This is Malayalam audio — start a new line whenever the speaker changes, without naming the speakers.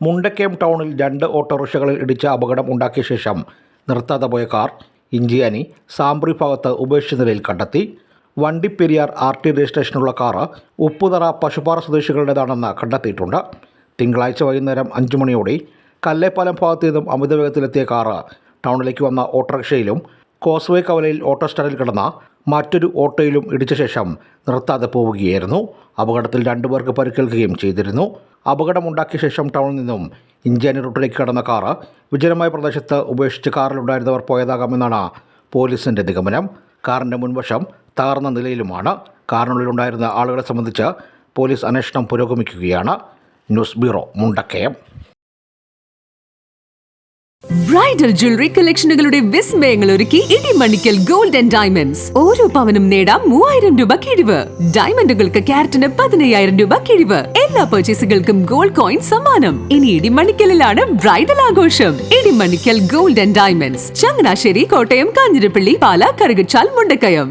മുണ്ടക്കയം ടൗണിൽ രണ്ട് ഓട്ടോറിക്ഷകളിൽ ഇടിച്ച അപകടം ഉണ്ടാക്കിയ ശേഷം നിർത്താതെ പോയ കാർ ഇഞ്ചിയാനി സാമ്പ്രി ഭാഗത്ത് ഉപേക്ഷിച്ച നിലയിൽ കണ്ടെത്തി. വണ്ടിപ്പെരിയാർ ആർ ടി രജിസ്ട്രേഷനുള്ള കാർ ഉപ്പുതറ പശുപാറ സ്വദേശികളുടേതാണെന്ന് കണ്ടെത്തിയിട്ടുണ്ട്. തിങ്കളാഴ്ച വൈകുന്നേരം അഞ്ചു മണിയോടെ കല്ലേപ്പാലം ഭാഗത്തു നിന്നും അമിതവേഗത്തിലെത്തിയ കാറ് ടൗണിലേക്ക് വന്ന ഓട്ടോറിക്ഷയിലും കോസ്വേ കവലയിൽ ഓട്ടോ സ്റ്റാൻഡിൽ കിടന്ന മറ്റൊരു ഓട്ടോയിലും ഇടിച്ച ശേഷം നിർത്താതെ പോവുകയായിരുന്നു. അപകടത്തിൽ രണ്ടുപേർക്ക് പരിക്കേൽക്കുകയും ചെയ്തിരുന്നു. അപകടമുണ്ടാക്കിയ ശേഷം ടൗണിൽ നിന്നും ഇഞ്ചാനി റൂട്ടിലേക്ക് കടന്ന കാർ വിജനമായ പ്രദേശത്ത് ഉപേക്ഷിച്ച് കാറിലുണ്ടായിരുന്നവർ പോയതാകാമെന്നാണ് പോലീസിന്റെ നിഗമനം. കാറിന്റെ മുൻവശം തകർന്ന നിലയിലുമാണ്. കാറിനുള്ളിലുണ്ടായിരുന്ന ആളുകളെ സംബന്ധിച്ച് പോലീസ് അന്വേഷണം പുരോഗമിക്കുകയാണ്. News bureau Mundakkayam.
Bridal jewellery കളക്ഷനുകളുടെ വിസ്മയങ്ങൾ ഒരുക്കി ഇടിമണിക്കൽ ഗോൾഡ് ആൻഡ് ഡയമണ്ട്സ് ഓരോ പവനും നേടാം മൂവായിരം രൂപ കിഴിവ്. ഡയമണ്ടുകൾക്ക് ക്യാരറ്റിന് പതിനയ്യായിരം രൂപ കിഴിവ്. എല്ലാ പർച്ചേസുകൾക്കും ഗോൾഡ് കോയിൻ സമ്മാനം. ഇനി ഇടിമണിക്കലിലാണ് ബ്രൈഡൽ ആഘോഷം. Idimanickal gold and diamonds Changanassery Kottayam Kanjirappally Pala Karukachal Mundakkayam.